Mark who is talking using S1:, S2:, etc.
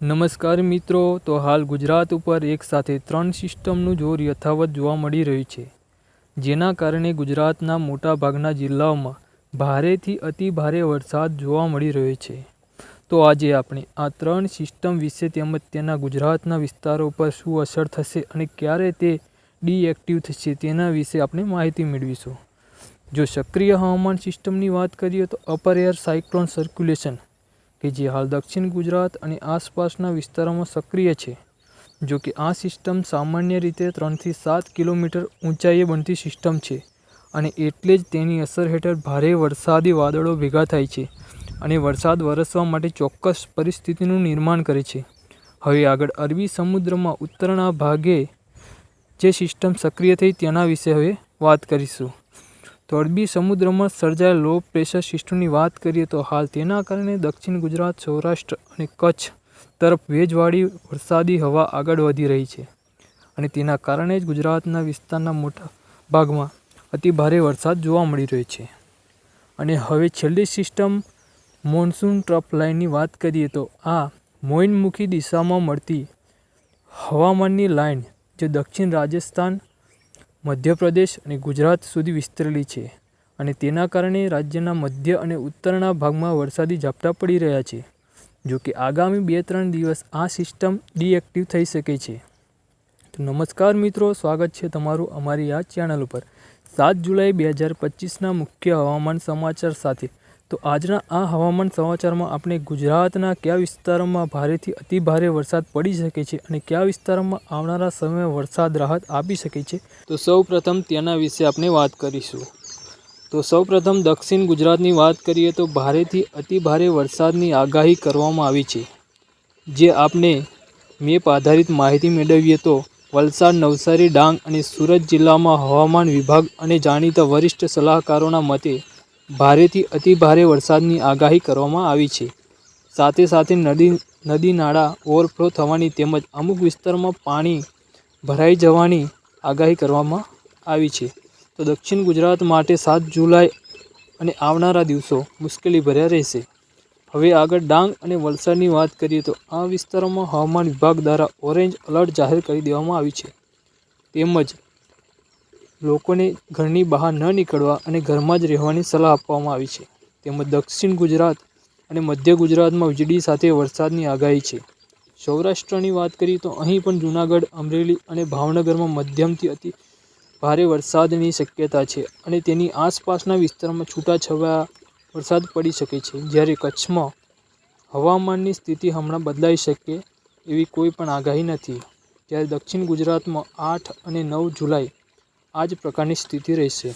S1: નમસ્કાર મિત્રો, તો હાલ ગુજરાત ઉપર એક સાથે ત્રણ સિસ્ટમનું જોર યથાવત જોવા મળી રહ્યું છે, જેના કારણે ગુજરાતના મોટાભાગના જિલ્લાઓમાં ભારેથી અતિ ભારે વરસાદ જોવા મળી રહ્યો છે. તો આજે આપણે આ ત્રણ સિસ્ટમ વિશે તેમજ તેના ગુજરાતના વિસ્તારો પર શું અસર થશે અને ક્યારે તે ડીએક્ટિવ થશે તેના વિશે આપણે માહિતી મેળવીશું. જો સક્રિય હવામાન સિસ્ટમની વાત કરીએ તો અપર એર સાયક્લોન સર્ક્યુલેશન કે જે હાલ દક્ષિણ ગુજરાત અને આસપાસના વિસ્તારોમાં સક્રિય છે, જો કે આ સિસ્ટમ સામાન્ય રીતે ત્રણથી સાત કિલોમીટર ઊંચાઈએ બનતી સિસ્ટમ છે અને એટલે જ તેની અસર હેઠળ ભારે વરસાદી વાદળો ભેગા થાય છે અને વરસાદ વરસવા માટે ચોક્કસ પરિસ્થિતિનું નિર્માણ કરે છે. હવે આગળ અરબી સમુદ્રમાં ઉત્તરના ભાગે જે સિસ્ટમ સક્રિય થઈ તેના વિશે હવે વાત કરીશું. તો અરબી સમુદ્રમાં સર્જાયેલ લો પ્રેશર સિસ્ટમની વાત કરીએ તો હાલ તેના કારણે દક્ષિણ ગુજરાત, સૌરાષ્ટ્ર અને કચ્છ તરફ ભેજવાળી વરસાદી હવા આગળ વધી રહી છે અને તેના કારણે જ ગુજરાતના વિસ્તારના મોટા ભાગમાં અતિ ભારે વરસાદ જોવા મળી રહ્યો છે. અને હવે છેલ્લી સિસ્ટમ મોન્સૂન ટ્રફ લાઇનની વાત કરીએ તો આ મોઇનમુખી દિશામાં મળતી હવામાનની લાઇન જે દક્ષિણ રાજસ્થાન મધ્યપ્રદેશ અને ગુજરાત સુધી વિસ્તરેલી છે અને તેના કારણે રાજ્યના મધ્ય અને ઉત્તરના ભાગમાં વરસાદી ઝાપટા પડી રહ્યા છે. જો કે આગામી બે ત્રણ દિવસ આ સિસ્ટમ ડીએક્ટિવ થઈ શકે છે. તો નમસ્કાર મિત્રો, સ્વાગત છે તમારું અમારી આ ચેનલ ઉપર. સાત જુલાઈ બે હજાર પચીસના મુખ્ય હવામાન સમાચાર સાથે. તો આજના આ હવામાન સમાચારમાં આપણે ગુજરાતના કયા વિસ્તારોમાં ભારેથી અતિ ભારે વરસાદ પડી શકે છે અને કયા વિસ્તારોમાં આવનારા સમયે વરસાદ રાહત આપી શકે છે? તો સૌ પ્રથમ તેના વિશે આપણે વાત કરીશું. તો સૌ પ્રથમ દક્ષિણ ગુજરાતની વાત કરીએ તો ભારેથી અતિ ભારે વરસાદની આગાહી કરવામાં આવી છે. જે આપણે મેપ આધારિત માહિતી મેળવીએ તો વલસાડ, નવસારી, ડાંગ અને સુરત જિલ્લામાં હવામાન વિભાગ અને જાણીતા વરિષ્ઠ સલાહકારોના મતે ભારેથી અતિ ભારે વરસાદની આગાહી કરવામાં આવી છે. સાથે સાથે નદી નદી નાળા ઓવરફ્લો થવાની તેમજ અમુક વિસ્તારમાં પાણી ભરાઈ જવાની આગાહી કરવામાં આવી છે. તો દક્ષિણ ગુજરાત માટે સાત જુલાઈ અને આવનારા દિવસો મુશ્કેલી ભર્યા રહેશે. હવે આગળ ડાંગ અને વલસાડની વાત કરીએ તો આ વિસ્તારોમાં હવામાન વિભાગ દ્વારા ઓરેન્જ એલર્ટ જાહેર કરી દેવામાં આવી છે. તેમજ લોકોને ઘરની બહાર ન નીકળવા અને ઘરમાં જ રહેવાની સલાહ આપવામાં આવી છે. તેમજ દક્ષિણ ગુજરાત અને મધ્ય ગુજરાતમાં વીજળી સાથે વરસાદની આગાહી છે. સૌરાષ્ટ્રની વાત કરીએ તો અહીં પણ જૂનાગઢ, અમરેલી અને ભાવનગરમાં મધ્યમથી અતિ ભારે વરસાદની શક્યતા છે અને તેની આસપાસના વિસ્તારમાં છૂટાછવાયા વરસાદ પડી શકે છે. જ્યારે કચ્છમાં હવામાનની સ્થિતિ હમણાં બદલાઈ શકે એવી કોઈ પણ આગાહી નથી. જ્યારે દક્ષિણ ગુજરાતમાં આઠ અને નવ જુલાઈ આ જ પ્રકારની સ્થિતિ રહેશે.